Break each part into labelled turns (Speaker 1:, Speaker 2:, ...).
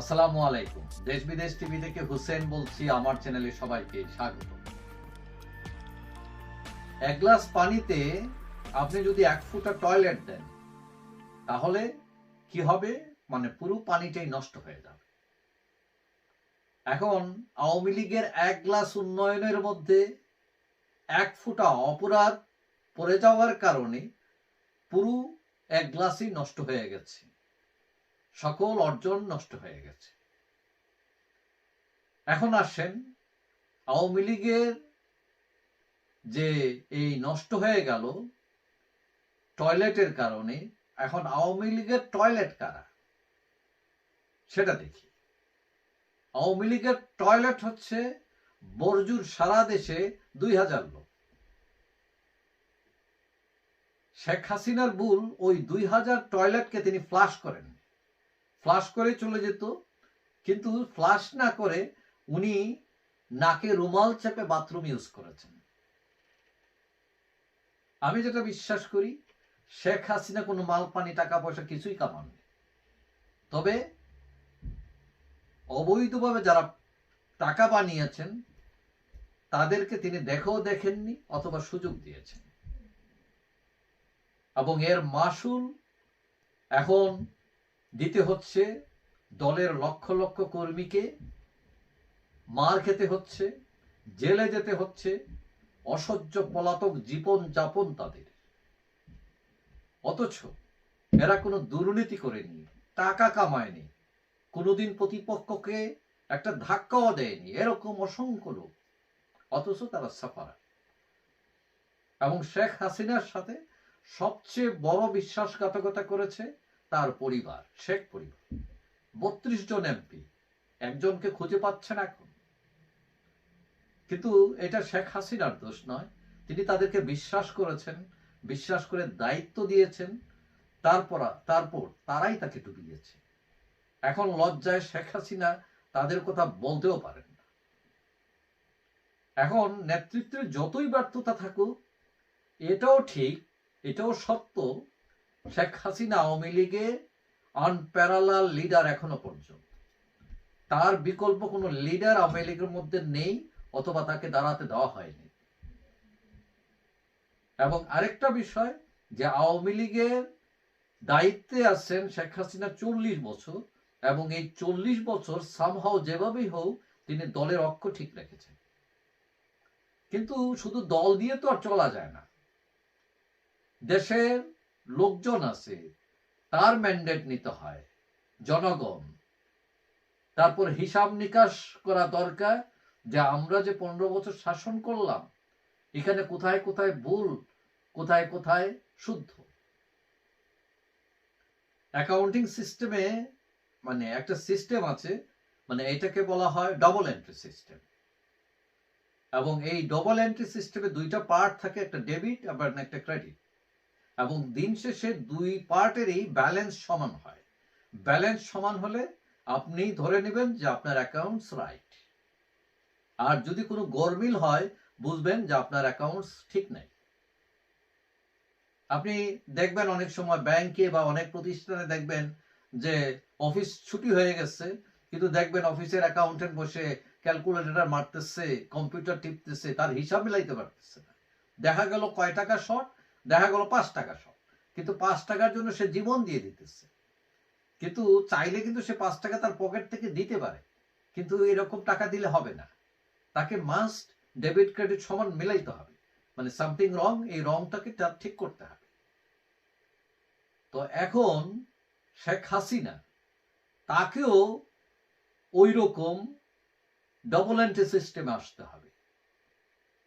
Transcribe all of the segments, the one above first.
Speaker 1: আসসালামু আলাইকুম। দেশ বিদেশ টিভি থেকে হুসেন বলছি, আমার চ্যানেলে সবাইকে স্বাগত। এক গ্লাস পানিতে আপনি যদি এক ফুটা টয়লেট দেন, তাহলে কি হবে? মানে পুরো পানিটাই নষ্ট হয়ে যাবে। এখন আওয়ামী লীগের এক গ্লাস উন্নয়নের মধ্যে এক ফুটা অপরাধ পড়ে যাওয়ার কারণে পুরো এক গ্লাসই নষ্ট হয়ে গেছে। সকল অর্জন নষ্ট হয়ে গেছে। এখন আসেন, আওয়ামী লীগের যে এই নষ্ট হয়ে গেল টয়লেটের কারণে, এখন আওয়ামী লীগের টয়লেট কারা? সেটা দেখি। আওয়ামী লীগের টয়লেট হচ্ছে বর্জুর সারা দেশে দুই হাজার লোক। শেখ হাসিনার বুল ওই দুই হাজার টয়লেটকে তিনি ফ্লাশ করেন ফ্লাশ করে চলে যেত, কিন্তু ফ্লাশ না করে উনি নাকে রুমাল চেপে বাথরুম ইউজ করেছেন। আমি যেটা বিশ্বাস করি, শেখ হাসিনা কোনো মাল পানি টাকা পয়সা কিছুই কামাননি। তবে অবৈধভাবে যারা টাকা বানিয়েছেন, তাদেরকে তিনি দেখেও দেখেননি অথবা সুযোগ দিয়েছেন। এবং এর মাসুল এখন দিতে হচ্ছে দলের লক্ষ লক্ষ কর্মীকে, মার খেতে হচ্ছে, জেলে যেতে হচ্ছে, অসহ্য পলাতক জীবন যাপন তাদের। অথচ এরা কোনো দুর্নীতি করেনি, টাকা কামায়নি, কোনোদিন প্রতিপক্ষকে একটা ধাক্কাও দেয়নি, এরকম অসংখ্য লোক, অথচ তারা সাফারা। এবং শেখ হাসিনার সাথে সবচেয়ে বড় বিশ্বাসঘাতকতা করেছে তার পরিবার, শেখ পরিবার। বত্রিশ জন এমপি, একজনকে খুঁজে পাচ্ছেন এখন। কিন্তু এটা শেখ হাসিনার দোষ নয়। তিনি তাদেরকে বিশ্বাস করেছেন, বিশ্বাস করে দায়িত্ব দিয়েছেন। তারপর তারপর তারাই তাকে ডুবিয়েছে। এখন লজ্জায় শেখ হাসিনা তাদের কথা বলতেও পারেন না। এখন নেতৃত্বের যতই ব্যর্থতা থাকুক, এটাও ঠিক, এটাও সত্য শেখ হাসিনা আওয়ামী লীগে আনপ্যারালাল লিডার এখনও পর্যন্ত। তার বিকল্প কোনো লিডার আওয়ামী লীগের মধ্যে নেই অথবা তাকে দাঁড়াতে দেওয়া হয়নি। এবং আরেকটা বিষয় যে আওয়ামী লীগের দায়িত্বে আছেন শেখ হাসিনা চল্লিশ বছর এবং এই চল্লিশ বছর সামহাও যেভাবেই হোক তিনি দলের অক্ষ ঠিক রেখেছেন। কিন্তু শুধু দল দিয়ে তো আর চলা যায় না। দেশের লোকজন আছে, তার ম্যান্ডেট নিতে হয়, জনগণ। তারপর হিসাব নিকাশ করা দরকার যে আমরা যে পনেরো বছর শাসন করলাম, এখানে কোথায় কোথায় ভুল, কোথায় কোথায় শুদ্ধ। অ্যাকাউন্টিং সিস্টেমে মানে একটা সিস্টেম আছে মানে এটাকে বলা হয় ডবল এন্ট্রি সিস্টেম এবং এই ডবল এন্ট্রি সিস্টেমে দুইটা পার্ট থাকে, একটা ডেবিট আবার একটা ক্রেডিট এবং দিন শেষে দুই পার্টেরই ব্যালেন্স সমান হয়। ব্যালেন্স সমান হলে আপনি ধরে নেবেন যে আপনার অ্যাকাউন্টস রাইট আর যদি কোনো গরমিল হয়, বুঝবেন যে আপনার অ্যাকাউন্টস ঠিক নেই। আপনি দেখবেন অনেক সময় ব্যাংকে বা অনেক প্রতিষ্ঠানে দেখবেন যে অফিস ছুটি হয়ে গেছে, কিন্তু দেখবেন অফিসের অ্যাকাউন্টেন্ট বসে ক্যালকুলেটর মারতেছে কম্পিউটার টিপতেছে, তার হিসাব মিলাইতে পারতেছে না। দেখা গেল কয় টাকা শর্ট দেখা গেল পাঁচ টাকা সব। কিন্তু পাঁচ টাকার জন্য সে জীবন দিয়ে দিতেছে। কিন্তু চাইলে কিন্তু সে পাঁচ টাকা তার পকেট থেকে দিতে পারে। কিন্তু এরকম টাকা দিলে হবে না। তাকে মাস্ট ডেবিট ক্রেডিট সমান মিলাইতে হবে। মানে সামথিং রং এই রংটাকে তার ঠিক করতে হবে। তো এখন শেখ হাসিনা তাকেও ওই রকম ডবল এন্ট্রি সিস্টেমে আসতে হবে।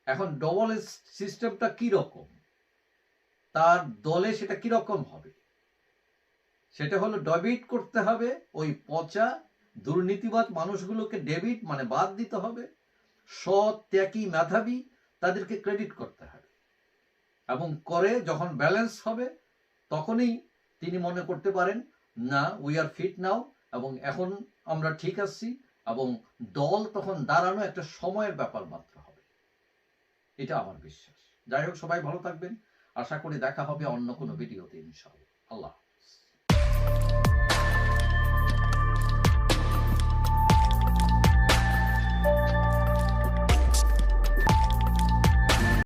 Speaker 1: এখন ডবল সিস্টেমটা কি রকম তার দলে সেটা কীরকম হবে? সেটা হলো ডেবিট করতে হবে ওই পচা, দুর্নীতিবাদ মানুষগুলোকে ডেবিট মানে বাদ দিতে হবে। সৎ, ত্যাগী মেধাবী তাদেরকে ক্রেডিট করতে হবে। এবং করে যখন ব্যালেন্স হবে, তখনই তিনি মনে করতে পারেন, না উই আর ফিট নাও এবং এখন আমরা ঠিক আছি এবং দল তখন দাঁড়ানো একটা সময়ের ব্যাপার মাত্র হবে। এটা আমার বিশ্বাস। যাই হোক, সবাই ভালো থাকবেন। আশা করি দেখা হবে অন্য কোনো ভিডিওতে ইনশাআল্লাহ। আল্লাহ